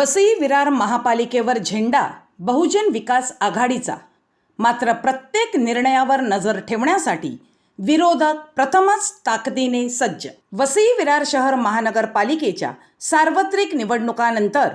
वसई विरार महापालिकेवर झेंडा बहुजन विकास आघाडीचा. मात्र प्रत्येक निर्णयावर नजर ठेवण्यासाठी विरोधक प्रथमच ताकदीने सज्ज. वसई विरार शहर महानगरपालिकेच्या सार्वत्रिक निवडणुकानंतर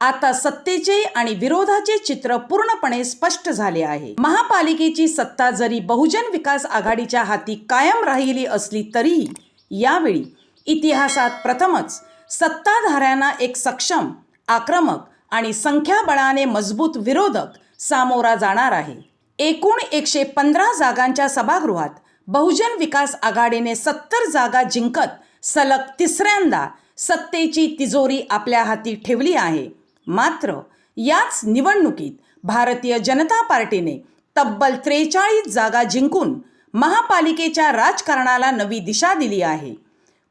आता सत्तेचे आणि विरोधाचे चित्र पूर्णपणे स्पष्ट झाले आहे. महापालिकेची सत्ता जरी बहुजन विकास आघाडीच्या हाती कायम राहिली असली तरीही यावेळी इतिहासात प्रथमच सत्ताधाऱ्यांना एक सक्षम आक्रमक आणि संख्याबळाने मजबूत विरोधक सामोरा जाणार आहे. एकूण एकशे पंधरा जागांच्या सभागृहात बहुजन विकास आघाडीने सत्तर जागा जिंकत सलग तिसऱ्यांदा सत्तेची तिजोरी आपल्या हाती ठेवली आहे. मात्र याच निवडणुकीत भारतीय जनता पार्टीने तब्बल त्रेचाळीस जागा जिंकून महापालिकेच्या राजकारणाला नवी दिशा दिली आहे.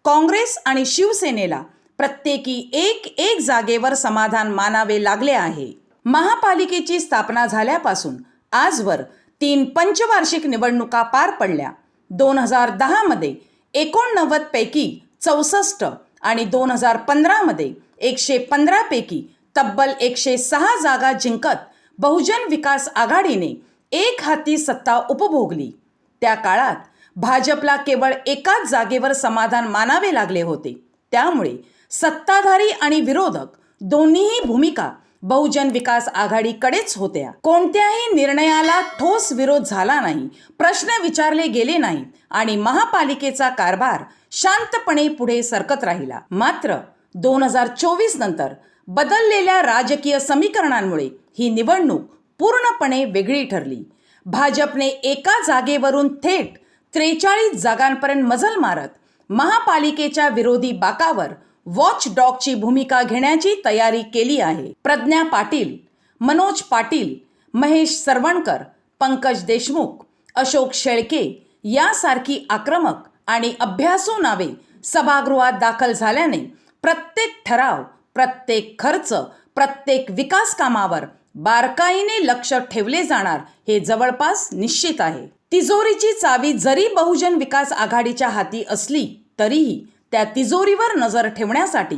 काँग्रेस आणि शिवसेनेला प्रत्येकी एक एक जागेवर समाधान मानावे लागले आहे. महापालिकेची स्थापना झाल्यापासून आजवर तीन पंचवार्षिक निवडणुका पार पडल्या. दोन हजार दहामध्ये एकोणनव्वदपैकी चौसष्ट आणि दोन हजार पंधरामध्ये एकशे पंधरापैकी तब्बल एकशे सहा जागा जिंकत बहुजन विकास आघाडीने एक हाती सत्ता उपभोगली. त्या काळात भाजपला केवळ एकाच जागेवर समाधान मानावे लागले होते. त्यामुळे सत्ताधारी आणि विरोधक दोन्हीही भूमिका बहुजन विकास आघाडीकडेच होत्या. कोणत्याही निर्णयाला ठोस विरोध झाला नाही प्रश्न विचारले गेले नाहीत आणि महापालिकेचा कारभार शांतपणे पुढे सरकत राहिला. मात्र दोन हजार चोवीस नंतर बदललेल्या राजकीय समीकरणांमुळे ही निवडणूक पूर्णपणे वेगळी ठरली. भाजपने एका जागेवरून थेट त्रेचाळीस जागांपर्यंत मजल मारत महापालिकेच्या विरोधी बाकावर वॉच डॉगची भूमिका घेण्याची तयारी केली आहे. प्रज्ञा पाटील मनोज पाटील महेश सरवणकर पंकज देशमुख अशोक शेळके यासारखी आक्रमक आणि अभ्यासू नावे सभागृहात दाखल झाल्याने प्रत्येक ठराव प्रत्येक खर्च प्रत्येक विकास कामावर बारकाईने लक्ष ठेवले जाणार हे जवळपास निश्चित आहे. तिजोरीची चावी जरी बहुजन विकास आघाडीच्या हाती असली तरीही त्या तिजोरीवर नजर ठेवण्यासाठी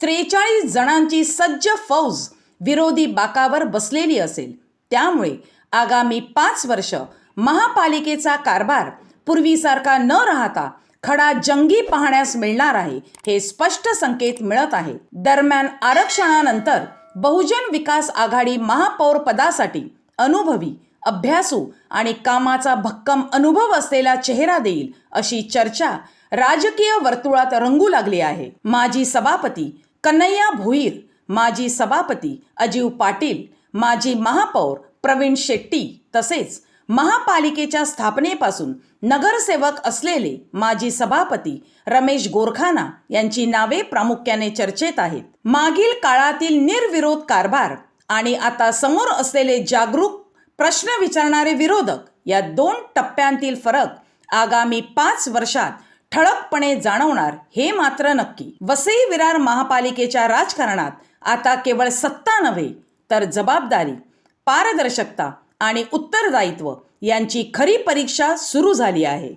त्रेचाळीस जणांची सज्ज फौज विरोधी बाकावर बसलेली असेल. त्यामुळे आगामी पाच वर्ष महापालिकेचा कारभार पूर्वीसारखा न राहता खडा जंगी पाहण्यास मिळणार आहे हे स्पष्ट संकेत मिळत आहे. दरम्यान आरक्षणानंतर बहुजन विकास आघाडी महापौर पदासाठी अनुभवी अभ्यासू आणि कामाचा भक्कम अनुभव असलेला चेहरा देईल अशी चर्चा राजकीय वर्तुळात रंगू लागली आहे. माजी सभापती कन्हैया भोईर माजी सभापती अजीव पाटील माजी महापौर प्रवीण शेट्टी तसेच महापालिकेच्या स्थापनेपासून नगरसेवक असलेले माजी सभापती रमेश गोरखाना यांची नावे प्रामुख्याने चर्चेत आहेत. मागील काळातील निर्विरोध कारभार आणि आता समोर असलेले जागरूक प्रश्न विचारणारे विरोधक या दोन टप्प्यांतील फरक आगामी पाच वर्षात ठळकपणे जाणवणार हे मात्र नक्की. वसई विरार महापालिकेच्या राजकारणात आता केवळ सत्ता नव्हे तर जबाबदारी पारदर्शकता आणि उत्तरदायित्व यांची खरी परीक्षा सुरू झाली आहे.